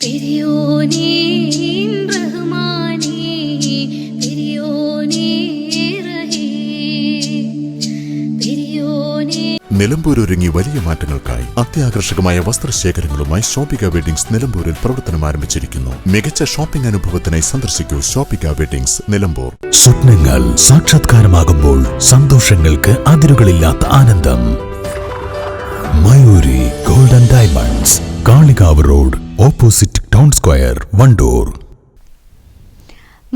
பெரியோனே ரஹ்மானே பெரியோனே ரஹீ பெரியோனே നിലമ്പൂരൊരുങ്ങി വലിയ മാറ്റങ്ങൾക്കായി അത്യാകർഷകമായ വസ്ത്രശേഖരങ്ങളുമായി ഷോപ്പിക വെഡിങ്സ് നിലമ്പൂരിൽ പ്രവർത്തനം ആരംഭിച്ചിരിക്കുന്നു മികച്ച ഷോപ്പിംഗ് അനുഭവത്തിനായി സന്ദർശിക്കൂ ഷോപ്പിക വെഡിങ്സ് നിലമ്പൂർ സ്വപ്നങ്ങൾ സാക്ഷാത്കാരമാകുമ്പോൾ സന്തോഷങ്ങൾക്ക് അതിരുകളില്ലാത്ത ആനന്ദം Mayuri golden diamonds Kalikavu road opposite town square Wandoor.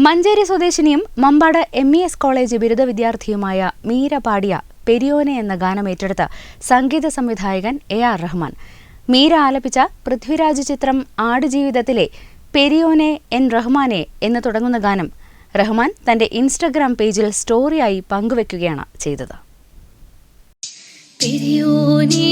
Manjeri സ്വദേശിനിയും Mampad M E S college ബിരുദ വിദ്യാർത്ഥിയുമായ മീര പാടിയ പെരിയോനെ എന്ന ഗാനം ഏറ്റെടുത്ത സംഗീത സംവിധായകൻ എ ആർ റഹ്മാൻ. മീര ആലപിച്ച പൃഥ്വിരാജ് ചിത്രം ആടുജീവിതത്തിലെ പെരിയോനെ എൻ റഹ്മാനെ എന്ന് തുടങ്ങുന്ന ഗാനം റഹ്മാൻ തന്റെ ഇൻസ്റ്റഗ്രാം പേജിൽ സ്റ്റോറിയായി പങ്കുവെക്കുകയാണ് ചെയ്തത്. പെരിയോനേ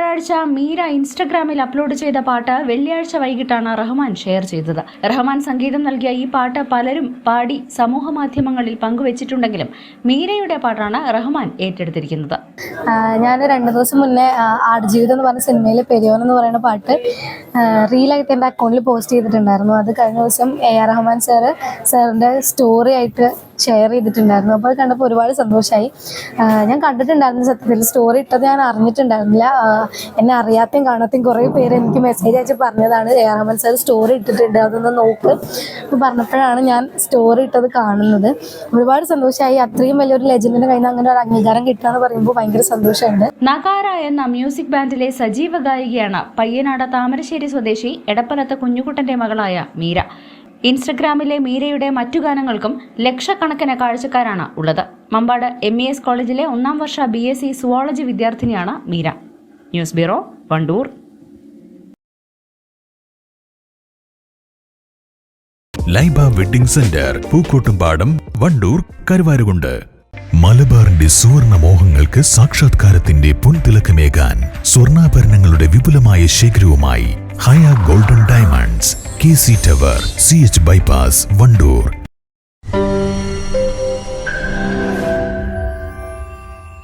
വ്യാഴാഴ്ച മീര ഇൻസ്റ്റഗ്രാമിൽ അപ്ലോഡ് ചെയ്ത പാട്ട് വെള്ളിയാഴ്ച വൈകിട്ടാണ് റഹ്മാൻ ഷെയർ ചെയ്തത്. റഹ്മാൻ സംഗീതം നൽകിയ ഈ പാട്ട് പലരും പാടി സമൂഹ മാധ്യമങ്ങളിൽ പങ്കുവച്ചിട്ടുണ്ടെങ്കിലും മീരയുടെ പാട്ടാണ് റഹ്മാൻ ഏറ്റെടുത്തിരിക്കുന്നത്. ഞാൻ രണ്ടു ദിവസം മുന്നേ ആടുജീവിതം എന്ന് പറഞ്ഞ സിനിമയിലെ പെരിയോൻ എന്ന് പറയുന്ന പാട്ട് റീലായിട്ട് എന്റെ അക്കൗണ്ടിൽ പോസ്റ്റ് ചെയ്തിട്ടുണ്ടായിരുന്നു. അത് കഴിഞ്ഞ ദിവസം എ ആർ റഹ്മാൻ സാറ് സാറിന്റെ സ്റ്റോറി ആയിട്ട് ഷെയർ ചെയ്തിട്ടുണ്ടായിരുന്നു. അപ്പോൾ അത് കണ്ടപ്പോൾ ഒരുപാട് സന്തോഷമായി ഞാൻ കണ്ടിട്ടുണ്ടായിരുന്നു സത്യത്തിൽ. സ്റ്റോറി ഇട്ടത് ഞാൻ അറിഞ്ഞിട്ടുണ്ടായിരുന്നില്ല. എന്നെ അറിയാത്തയും കാണാത്തയും കുറേ പേര് എനിക്ക് മെസ്സേജ് അയച്ച് പറഞ്ഞതാണ്. ജയറാമൻ സർ സ്റ്റോറി ഇട്ടിട്ടുണ്ട് അതൊന്ന് നോക്ക്. എന്ന് പറഞ്ഞപ്പോഴാണ് ഞാൻ സ്റ്റോറി ഇട്ടത് കാണുന്നത്. ഒരുപാട് സന്തോഷമായി അത്രയും വലിയൊരു ലെജൻഡിന്റെ കയ്യിൽ നിന്ന് അങ്ങനെ ഒരു അംഗീകാരം കിട്ടുക എന്ന് പറയുമ്പോൾ ഭയങ്കര സന്തോഷമുണ്ട്. നഗാര എന്ന മ്യൂസിക് ബാൻഡിലെ സജീവ ഗായികയാണ് പയ്യനാട് താമരശ്ശേരി സ്വദേശി എടപ്പലത്ത് കുഞ്ഞുകുട്ടന്റെ മകളായ മീര. ഇൻസ്റ്റഗ്രാമിലെ മീരയുടെ മറ്റു ഗാനങ്ങൾക്കും ലക്ഷക്കണക്കിന് കാഴ്ചക്കാരാണ് ഉള്ളത്. മമ്പാട് എം ഇ എസ് കോളേജിലെ ഒന്നാം വർഷ ബി എസ് സി സുവോളജി വിദ്യാർത്ഥിനിയാണ് Meera. News bureau Wandoor. Laiba wedding centre Pookkottumpadam Wandoor Karuvarakundu. മലബാറിന്റെ സുവർണ മോഹങ്ങൾക്ക് സാക്ഷാത്കാരത്തിന്റെ പുൻതിളക്കമേകാൻ സ്വർണാഭരണങ്ങളുടെ വിപുലമായ ശേഖരവുമായി Haya golden diamonds K C tower C H bypass Wandoor.